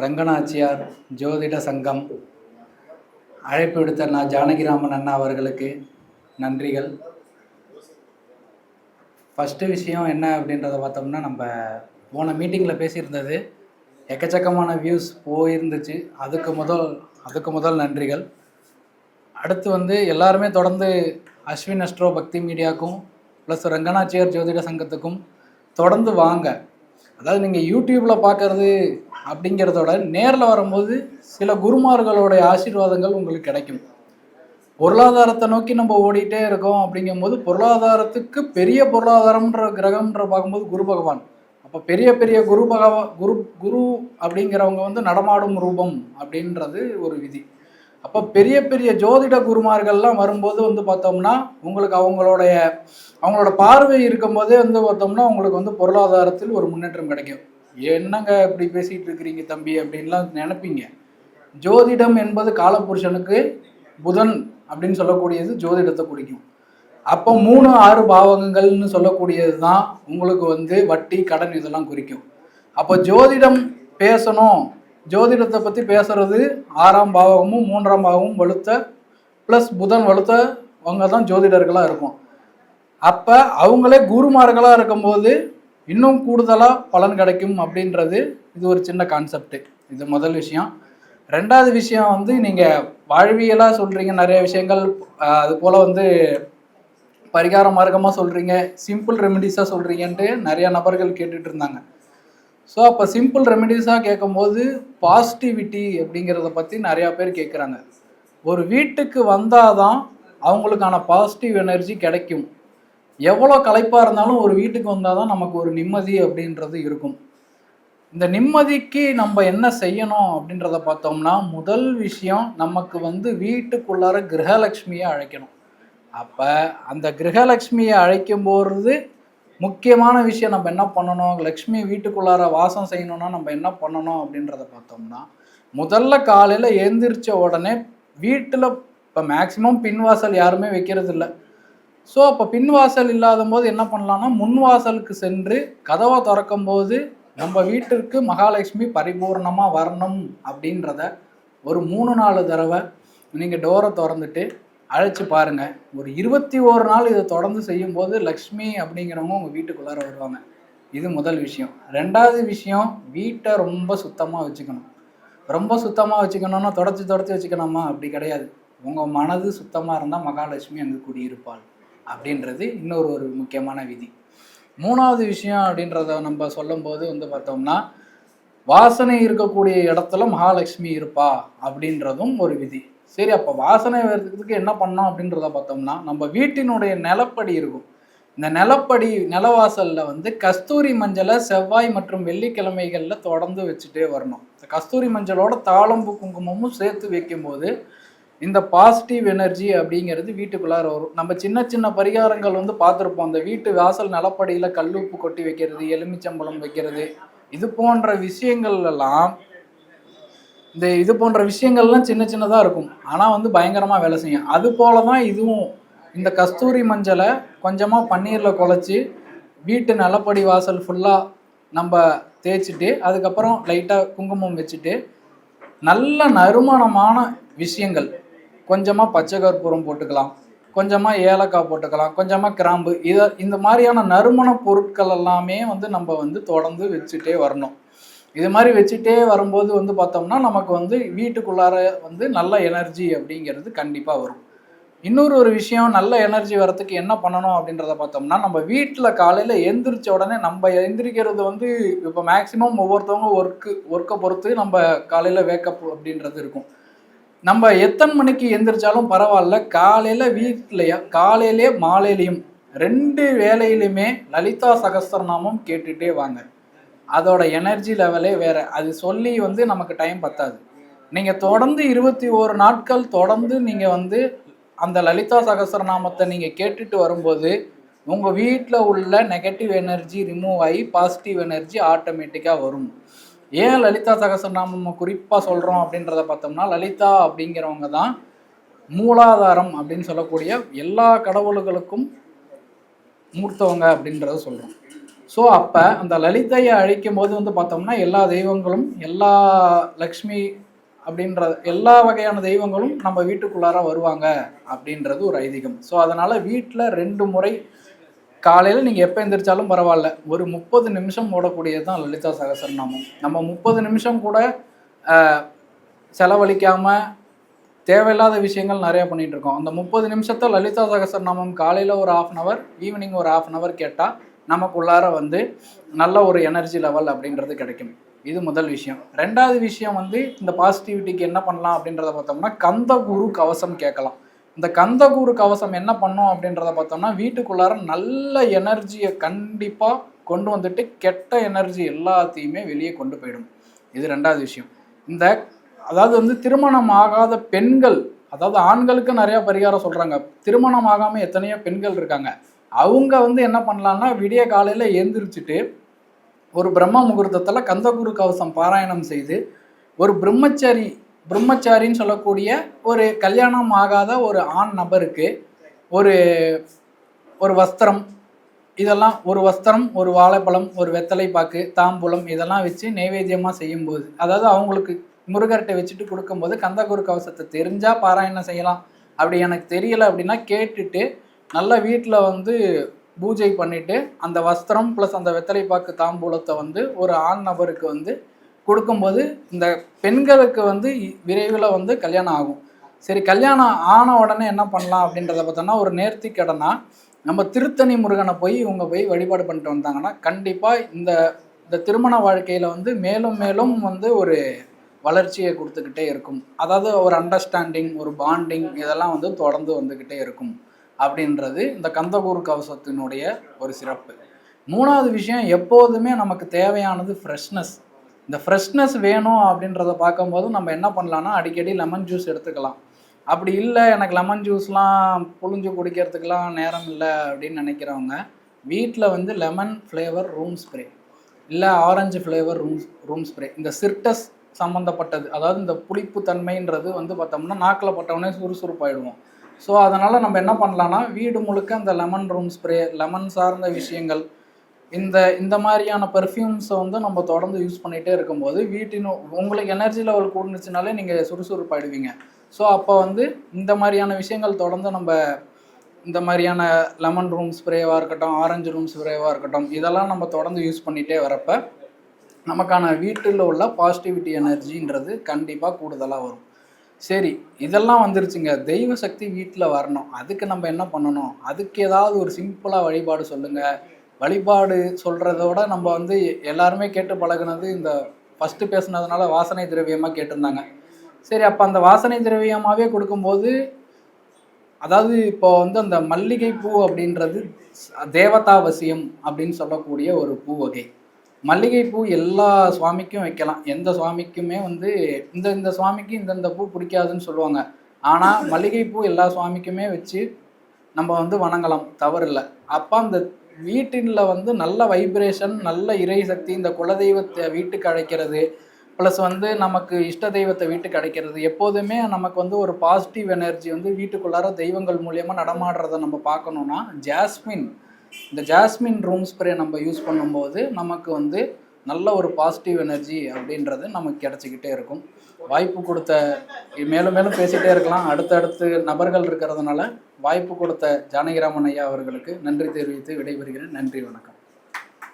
ரங்கநாச்சியார் ஜோதிட சங்கம். அழைப்பு விடுத்த நான் ஜானகிராமன் அண்ணா அவர்களுக்கு நன்றிகள். ஃபஸ்ட்டு விஷயம் என்ன அப்படின்றத பார்த்தோம்னா நம்ம போன மீட்டிங்கில் பேசியிருந்தது எக்கச்சக்கமான வியூஸ் போயிருந்துச்சு. அதுக்கு முதல் அதுக்கு முதல் நன்றிகள். அடுத்து வந்து எல்லாருமே தொடர்ந்து அஸ்வின் அஸ்ட்ரோ பக்தி மீடியாவுக்கும் ப்ளஸ் ரங்கநாச்சியார் ஜோதிட சங்கத்துக்கும் தொடர்ந்து வாங்க. அதாவது நீங்கள் யூடியூப்பில் பார்க்குறது அப்படிங்கிறதோட நேரில் வரும்போது சில குருமார்களுடைய ஆசீர்வாதங்கள் உங்களுக்கு கிடைக்கும். பொருளாதாரத்தை நோக்கி நம்ம ஓடிட்டே இருக்கோம் அப்படிங்கும்போது பொருளாதாரத்துக்கு பெரிய பொருளாதாரம்ன்ற கிரகம்ன்ற பார்க்கும்போது குரு பகவான். அப்போ பெரிய பெரிய குரு பகவா குரு குரு அப்படிங்கிறவங்க வந்து நடமாடும் ரூபம் அப்படின்றது ஒரு விதி. அப்போ பெரிய பெரிய ஜோதிட குருமார்கள்லாம் வரும்போது வந்து பார்த்தோம்னா உங்களுக்கு அவங்களுடைய அவங்களோட பார்வை இருக்கும்போதே வந்து பார்த்தோம்னா உங்களுக்கு வந்து பொருளாதாரத்தில் ஒரு முன்னேற்றம் கிடைக்கும். என்னங்க இப்படி பேசிகிட்டு இருக்கிறீங்க தம்பி அப்படின்லாம் நினைப்பீங்க. ஜோதிடம் என்பது காலபுருஷனுக்கு புதன் அப்படின்னு சொல்லக்கூடியது ஜோதிடத்தை குறிக்கும். அப்போ மூணு ஆறு பாவகங்கள்னு சொல்லக்கூடியது தான் உங்களுக்கு வந்து வட்டி கடன் இதெல்லாம் குறிக்கும். அப்போ ஜோதிடம் பேசணும். ஜோதிடத்தை பற்றி பேசுறது ஆறாம் பாவகமும் மூன்றாம் பாவமும் வலுத்த ப்ளஸ் புதன் வலுத்தவங்க தான் ஜோதிடர்களாக இருக்கும். அப்போ அவங்களே குருமார்களாக இருக்கும்போது இன்னும் கூடுதலாக பலன் கிடைக்கும் அப்படின்றது இது ஒரு சின்ன கான்செப்ட் இது முதல் விஷயம். ரெண்டாவது விஷயம் வந்து நீங்கள் வாழ்வியலாக சொல்கிறீங்க நிறைய விஷயங்கள் அது போல் வந்து பரிகார மார்க்கமாக சொல்கிறீங்க சிம்பிள் ரெமிடிஸாக சொல்கிறீங்கன்ட்டு நிறையா நபர்கள் கேட்டுட்டு இருந்தாங்க. ஸோ அப்போ சிம்பிள் ரெமிடிஸாக கேட்கும்போது பாசிட்டிவிட்டி அப்படிங்கிறத பற்றி நிறையா பேர் கேட்குறாங்க ஒரு வீட்டுக்கு வந்தால் தான் அவங்களுக்கான பாசிட்டிவ் எனர்ஜி கிடைக்கும். எவ்வளோ களைப்பாக இருந்தாலும் ஒரு வீட்டுக்கு வந்தால் தான் நமக்கு ஒரு நிம்மதி அப்படின்றது இருக்கும். இந்த நிம்மதிக்கு நம்ம என்ன செய்யணும் அப்படின்றத பார்த்தோம்னா முதல் விஷயம் நமக்கு வந்து வீட்டுக்குள்ளார கிரகலட்சுமியை அழைக்கணும். அப்போ அந்த கிரகலட்சுமியை அழைக்கும் போது முக்கியமான விஷயம் நம்ம என்ன பண்ணணும்? லக்ஷ்மி வீட்டுக்குள்ளார வாசம் செய்யணும்னா நம்ம என்ன பண்ணணும் அப்படின்றத பார்த்தோம்னா முதல்ல காலையில் எழுந்திரிச்ச உடனே வீட்டில் இப்போ மேக்சிமம் பின்வாசல் யாருமே வைக்கிறது இல்லை ஸோ அப்போ பின்வாசல் இல்லாத போது என்ன பண்ணலாம்னா முன் வாசலுக்கு சென்று கதவை திறக்கும் போது நம்ம வீட்டிற்கு மகாலட்சுமி பரிபூர்ணமாக வரணும் அப்படின்றத ஒரு மூணு நாலு தடவை நீங்கள் டோரை திறந்துட்டு அழைச்சி பாருங்கள் ஒரு இருபத்தி ஓரு நாள் இதை தொடர்ந்து செய்யும்போது லக்ஷ்மி அப்படிங்கிறவங்க உங்கள் வீட்டுக்குள்ளார வருவாங்க. இது முதல் விஷயம். ரெண்டாவது விஷயம் வீட்டை ரொம்ப சுத்தமாக வச்சுக்கணும். ரொம்ப சுத்தமாக வச்சுக்கணும்னா தொடச்சி தொடச்சி வச்சுக்கணுமா? அப்படி கிடையாது. உங்கள் மனது சுத்தமாக இருந்தால் மகாலட்சுமி அங்கே குடியிருப்பாள். அப்படின்றது இன்னொரு ஒரு முக்கியமான விதி. மூணாவது விஷயம் அப்படின்றத நம்ம சொல்லும்போது வந்து பார்த்தோம்னா வாசனை இருக்கக்கூடிய இடத்துல மகாலட்சுமி இருப்பா அப்படின்றதும் ஒரு விதி. சரி அப்போ வாசனை வர்றதுக்கு என்ன பண்ணோம் அப்படின்றத பார்த்தோம்னா நம்ம வீட்டினுடைய நிலப்படி இருக்கும். இந்த நிலப்படி நிலவாசலில் வந்து கஸ்தூரி மஞ்சளை செவ்வாய் மற்றும் வெள்ளிக்கிழமைகளில் தொடர்ந்து வச்சுட்டே வரணும். இந்த கஸ்தூரி மஞ்சளோட தாளம்பு குங்குமமும் சேர்த்து வைக்கும்போது இந்த பாசிட்டிவ் எனர்ஜி அப்படிங்கிறது வீட்டுக்குள்ளார வரும். நம்ம சின்ன சின்ன பரிகாரங்கள் வந்து பார்த்துருப்போம். அந்த வீட்டு வாசல் நிலப்படியில் கல்லுப்பு கொட்டி வைக்கிறது எலுமிச்சம்பழம் வைக்கிறது. இது போன்ற விஷயங்கள் எல்லாம் இந்த இது போன்ற விஷயங்கள்லாம் சின்ன சின்னதாக இருக்கும். ஆனால் வந்து பயங்கரமாக வேலை செய்யும். அது போல தான் இதுவும். இந்த கஸ்தூரி மஞ்சளை கொஞ்சமாக பன்னீரில் குழச்சி வீட்டு நிலப்படி வாசல் ஃபுல்லாக நம்ம தேய்ச்சிட்டு அதுக்கப்புறம் லைட்டாக குங்குமம் வச்சுட்டு நல்ல நறுமணமான விஷயங்கள். கொஞ்சமாக பச்சை கற்பூரம் போட்டுக்கலாம். கொஞ்சமாக ஏலக்காய் போட்டுக்கலாம். கொஞ்சமாக கிராம்பு. இதை இந்த மாதிரியான நறுமண பொருட்கள் எல்லாமே வந்து நம்ம வந்து தொடர்ந்து வச்சுட்டே வரணும். இது மாதிரி வச்சுட்டே வரும்போது வந்து பார்த்தோம்னா நமக்கு வந்து வீட்டுக்குள்ளார வந்து நல்ல எனர்ஜி அப்படிங்கிறது கண்டிப்பாக வரும். இன்னொரு ஒரு விஷயம் நல்ல எனர்ஜி வரத்துக்கு என்ன பண்ணணும் அப்படின்றத பார்த்தோம்னா நம்ம வீட்டில் காலையில் எந்திரிச்ச உடனே நம்ம எந்திரிக்கிறது வந்து இப்போ மேக்ஸிமம் ஒவ்வொருத்தவங்க ஒர்க்கு ஒர்க்கை பொறுத்து நம்ம காலையில் வேக்கப் அப்படின்றது இருக்கும். நம்ம எத்தனை மணிக்கு எந்திரிச்சாலும் பரவாயில்ல. காலையில் வீட்டிலயா காலையிலே மாலையிலையும் ரெண்டு வேலையிலுமே லலிதா சகஸ்திரநாமம் கேட்டுட்டே வாங்க. அதோட எனர்ஜி லெவலே வேற. அது சொல்லி வந்து நமக்கு டைம் பத்தாது. நீங்கள் தொடர்ந்து இருபத்தி ஓரு நாட்கள் தொடர்ந்து நீங்கள் வந்து அந்த லலிதா சகசரநாமத்தை நீங்கள் கேட்டுட்டு வரும்போது உங்கள் வீட்டில் உள்ள நெகட்டிவ் எனர்ஜி ரிமூவ் ஆகி பாசிட்டிவ் எனர்ஜி ஆட்டோமேட்டிக்காக வரும். ஏன் லலிதா சகசரநாமம் குறிப்பாக சொல்கிறோம் அப்படின்றத பார்த்தோம்னா லலிதா அப்படிங்கிறவங்க தான் மூலாதாரம் அப்படின்னு சொல்லக்கூடிய எல்லா கடவுள்களுக்கும் மூர்த்தவங்க அப்படின்றத சொல்கிறோம் ஸோ அப்போ அந்த லலிதையை அழிக்கும் போது வந்து பார்த்தோம்னா எல்லா தெய்வங்களும் எல்லா லக்ஷ்மி அப்படின்ற எல்லா வகையான தெய்வங்களும் நம்ம வீட்டுக்குள்ளார வருவாங்க அப்படின்றது ஒரு ஐதீகம். ஸோ அதனால் வீட்டில் ரெண்டு முறை காலையில் நீங்கள் எப்போ எந்திரிச்சாலும் பரவாயில்ல. ஒரு முப்பது நிமிஷம் ஓடக்கூடியது தான் லலிதா சகசரநாமம் நம்ம. முப்பது நிமிஷம் கூட செலவழிக்காமல் தேவையில்லாத விஷயங்கள் நிறைய பண்ணிட்டு இருக்கோம். அந்த முப்பது நிமிஷத்தை லலிதா சகசரநாமம் காலையில் ஒரு ஆஃப் அன் அவர் ஈவினிங் ஒரு ஆஃப் அன் அவர் கேட்டால் நமக்குள்ளார வந்து நல்ல ஒரு எனர்ஜி லெவல் அப்படின்றது கிடைக்கும். இது முதல் விஷயம். ரெண்டாவது விஷயம் வந்து இந்த பாசிட்டிவிட்டிக்கு என்ன பண்ணலாம் அப்படின்றத பார்த்தோம்னா கந்த குரு கவசம் கேட்கலாம். இந்த கந்தகுரு கவசம் என்ன பண்ணும் அப்படின்றத பார்த்தோம்னா வீட்டுக்குள்ளார நல்ல எனர்ஜியை கண்டிப்பாக கொண்டு வந்துட்டு கெட்ட எனர்ஜி எல்லாத்தையுமே வெளியே கொண்டு போயிடும். இது ரெண்டாவது விஷயம். இந்த அதாவது வந்து திருமணம் ஆகாத பெண்கள் அதாவது ஆண்களுக்கு நிறையா பரிகாரம் சொல்கிறாங்க திருமணம் ஆகாமல் எத்தனையோ பெண்கள் இருக்காங்க. அவங்க வந்து என்ன பண்ணலான்னா விடிய காலையில் எந்திரிச்சிட்டு ஒரு பிரம்ம முகூர்த்தத்தில் கந்தகுரு கவசம் பாராயணம் செய்து ஒரு பிரம்மச்சரி பிரம்மச்சாரின்னு சொல்லக்கூடிய ஒரு கல்யாணம் ஆகாத ஒரு ஆண் நபருக்கு ஒரு ஒரு வஸ்திரம் இதெல்லாம் ஒரு வஸ்திரம் ஒரு வாழைப்பழம் ஒரு வெத்தலை பாக்கு தாம்பூலம் இதெல்லாம் வச்சு நைவேத்தியமாக செய்யும்போது அதாவது அவங்களுக்கு முருகர்கிட்ட வச்சுட்டு கொடுக்கும்போது கந்தகுரு கவசத்தை தெரிஞ்சால் பாராயணம் செய்யலாம்? அப்படி எனக்கு தெரியல அப்படின்னா கேட்டுட்டு நல்லா வீட்டில் வந்து பூஜை பண்ணிவிட்டு அந்த வஸ்திரம் ப்ளஸ் அந்த வெத்தலை பாக்கு தாம்பூலத்தை வந்து ஒரு ஆண் நபருக்கு வந்து கொடுக்கும்போது இந்த பெண்களுக்கு வந்து விரைவில் வந்து கல்யாணம் ஆகும். சரி கல்யாணம் ஆன உடனே என்ன பண்ணலாம் அப்படின்றத பார்த்தோம்னா ஒரு நேர்த்தி கடனா நம்ம திருத்தணி முருகனை போய் இவங்க போய் வழிபாடு பண்ணிட்டு வந்தாங்கன்னா கண்டிப்பாக இந்த இந்த திருமண வாழ்க்கையில் வந்து மேலும் மேலும் வந்து ஒரு வளர்ச்சியை கொடுத்துக்கிட்டே இருக்கும். அதாவது ஒரு அண்டர்ஸ்டாண்டிங் ஒரு பாண்டிங் இதெல்லாம் வந்து தொடர்ந்து வந்துக்கிட்டே இருக்கும் அப்படின்றது இந்த கந்தகூர் கவசத்தினுடைய ஒரு சிறப்பு. மூணாவது விஷயம் எப்போதுமே நமக்கு தேவையானது ஃப்ரெஷ்னஸ் இந்த ஃப்ரெஷ்னஸ் வேணும் அப்படின்றத பார்க்கும்போது நம்ம என்ன பண்ணலாம்னா அடிக்கடி லெமன் ஜூஸ் எடுத்துக்கலாம். அப்படி இல்லை எனக்கு லெமன் ஜூஸ்லாம் புழிஞ்சு குடிக்கிறதுக்கெலாம் நேரம் இல்லை அப்படின்னு நினைக்கிறவங்க வீட்டில் வந்து லெமன் ஃப்ளேவர் ரூம் ஸ்ப்ரே இல்லை orange flavour room room spray இந்த சிர்டஸ் சம்மந்தப்பட்டது அதாவது இந்த புளிப்பு தன்மைன்றது வந்து பார்த்தோம்னா நாக்கில் பட்டவுடனே சுறுசுறுப்பாயிடுவோம். ஸோ அதனால் நம்ம என்ன பண்ணலான்னா வீடு முழுக்க அந்த லெமன் ரூம் ஸ்ப்ரே லெமன் சார்ந்த விஷயங்கள் இந்த இந்த மாதிரியான பெர்ஃப்யூம்ஸை வந்து நம்ம தொடர்ந்து யூஸ் பண்ணிகிட்டே இருக்கும்போது வீட்டின் உங்களுக்கு எனர்ஜி லெவல் கூடுனுச்சுனாலே நீங்கள் சுறுசுறுப்பாயிடுவீங்க. ஸோ அப்போ வந்து இந்த மாதிரியான விஷயங்கள் தொடர்ந்து நம்ம இந்த மாதிரியான லெமன் ரூம் ஸ்ப்ரேவாக இருக்கட்டும் ஆரஞ்சு ரூம் ஸ்ப்ரேவாக இருக்கட்டும் இதெல்லாம் நம்ம தொடர்ந்து யூஸ் பண்ணிகிட்டே வரப்ப நமக்கான வீட்டில் உள்ள பாசிட்டிவிட்டி எனர்ஜின்றது கண்டிப்பாக கூடுதலாக வரும். சரி இதெல்லாம் வந்துருச்சுங்க. தெய்வ சக்தி வீட்டில் வரணும். அதுக்கு நம்ம என்ன பண்ணணும்? அதுக்கு ஏதாவது ஒரு சிம்பிளாக வழிபாடு சொல்லுங்கள் வழிபாடு சொல்கிறதோட நம்ம வந்து எல்லாருமே கேட்டு பழகுனது இந்த ஃபஸ்ட்டு பேசுனதுனால வாசனை திரவியமாக கேட்டிருந்தாங்க. சரி அப்போ அந்த வாசனை திரவியமாகவே கொடுக்கும்போது அதாவது இப்போ வந்து அந்த மல்லிகை பூ அப்படின்றது தேவதாவசியம் அப்படின்னு சொல்லக்கூடிய ஒரு பூ வகை. மல்லிகை பூ எல்லா சுவாமிக்கும் வைக்கலாம். எந்த சுவாமிக்குமே வந்து இந்த இந்த சுவாமிக்கு இந்தந்த பூ பிடிக்காதுன்னு சொல்லுவாங்க. ஆனால் மல்லிகை பூ எல்லா சுவாமிக்குமே வச்சு நம்ம வந்து வணங்கலாம். தவறில்லை. அப்போ அந்த வீட்டில் வந்து நல்ல வைப்ரேஷன் நல்ல இறை சக்தி இந்த குலதெய்வத்தை வீட்டுக்கு அழைக்கிறது ப்ளஸ் வந்து நமக்கு இஷ்ட தெய்வத்தை வீட்டுக்கு அடைக்கிறது எப்போதுமே நமக்கு வந்து ஒரு பாசிட்டிவ் எனர்ஜி வந்து வீட்டுக்குள்ளார தெய்வங்கள் மூலியமாக நடமாடுறத நம்ம பார்க்கணுன்னா ஜாஸ்மின் இந்த ஜாஸ்மின் ரூம் ஸ்ப்ரே நம்ம யூஸ் பண்ணும்போது நமக்கு வந்து நல்ல ஒரு பாசிட்டிவ் எனர்ஜி அப்படின்றது நமக்கு கிடச்சிக்கிட்டே இருக்கும். வாய்ப்பு கொடுத்த மேலும் மேலும் பேசிகிட்டே இருக்கலாம். அடுத்தடுத்து நபர்கள் இருக்கிறதுனால வாய்ப்பு கொடுத்த ஜானகிராமன் ஐயா அவர்களுக்கு நன்றி தெரிவித்து விடைபெறுகிறேன். நன்றி வணக்கம்.